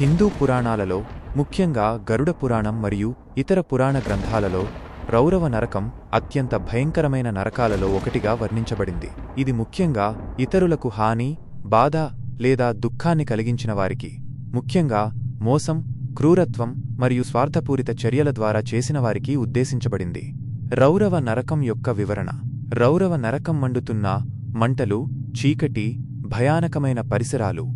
హిందూ పురాణాలలో ముఖ్యంగా గరుడ పురాణం మరియు ఇతర పురాణ గ్రంథాలలో రౌరవ నరకం అత్యంత భయంకరమైన నరకాలలో ఒకటిగా వర్ణించబడింది. ఇది ముఖ్యంగా ఇతరులకు హాని బాధ లేదా దుఃఖాన్ని కలిగించిన వారికి ముఖ్యంగా మోసం క్రూరత్వం మరియు స్వార్థపూరిత చర్యల ద్వారా చేసిన వారికి ఉద్దేశించబడింది. రౌరవ నరకం యొక్క వివరణ. రౌరవ నరకం మండుతున్న మంటలు చీకటి భయానకమైన పరిసరాలు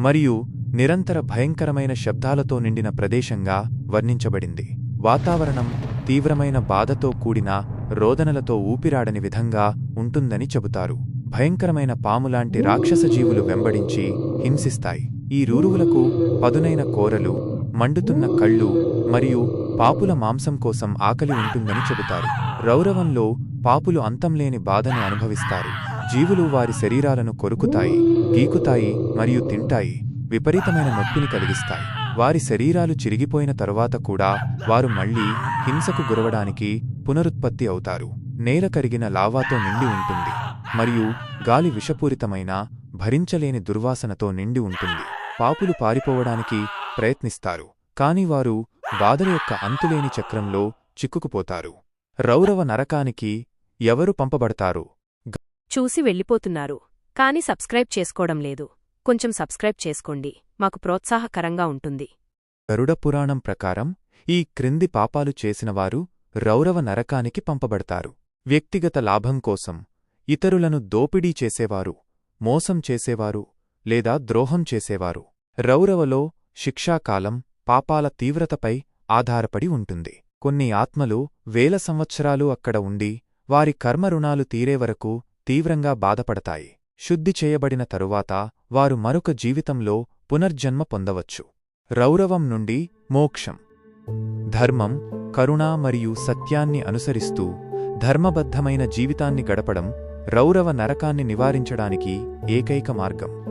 మరియు నిరంతర భయంకరమైన శబ్దాలతో నిండిన ప్రదేశంగా వర్ణించబడింది. వాతావరణం తీవ్రమైన బాధతో కూడిన రోదనలతో ఊపిరాడని విధంగా ఉంటుందని చెబుతారు. భయంకరమైన పాములాంటి రాక్షస జీవులు వెంబడించి హింసిస్తాయి. ఈ రూరువులకు పదునైన కోరలు మండుతున్న కళ్ళు మరియు పాపుల మాంసం కోసం ఆకలి ఉంటుందని చెబుతారు. రౌరవంలో పాపులు అంతంలేని బాధను అనుభవిస్తారు. జీవులు వారి శరీరాలను కొరుకుతాయి గీకుతాయి మరియు తింటాయి. విపరీతమైన నొప్పిని కలిగిస్తాయి. వారి శరీరాలు చిరిగిపోయిన తరువాత కూడా వారు మళ్ళీ హింసకు గురవడానికి పునరుత్పత్తి అవుతారు. నేల కరిగిన లావాతో నిండి ఉంటుంది. మరియు గాలి విషపూరితమైన భరించలేని దుర్వాసనతో నిండి ఉంటుంది. పాపులు పారిపోవడానికి ప్రయత్నిస్తారు. కాని వారు బాధల యొక్క అంతులేని చక్రంలో చిక్కుకుపోతారు. రౌరవ నరకానికి ఎవరు పంపబడతారు? చూసి వెళ్ళిపోతున్నారు. కాని సబ్స్క్రైబ్ చేసుకోవడం లేదు. కొంచెం సబ్స్క్రైబ్ చేసుకోండి. మాకు ప్రోత్సాహకరంగా ఉంటుంది. గరుడ పురాణం ప్రకారం ఈ క్రింది పాపాలు చేసినవారు రౌరవ నరకానికి పంపబడతారు. వ్యక్తిగత లాభం కోసం ఇతరులను దోపిడీ చేసేవారు మోసం చేసేవారు లేదా ద్రోహం చేసేవారు. రౌరవలో శిక్షాకాలం పాపాల తీవ్రతపై ఆధారపడి ఉంటుంది. కొన్ని ఆత్మలు వేల సంవత్సరాలు అక్కడ ఉండి వారి కర్మ రుణాలు తీవ్రంగా బాధపడతాయి. శుద్ధి చేయబడిన తరువాత వారు మరొక జీవితంలో పునర్జన్మ పొందవచ్చు. రౌరవం నుండి మోక్షం. ధర్మం కరుణ మరియు సత్యాన్ని అనుసరిస్తూ ధర్మబద్ధమైన జీవితాన్ని గడపడం రౌరవ నరకాన్ని నివారించడానికి ఏకైక మార్గం.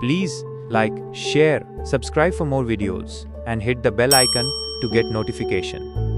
Please like share subscribe for more videos and hit the bell icon to get notification.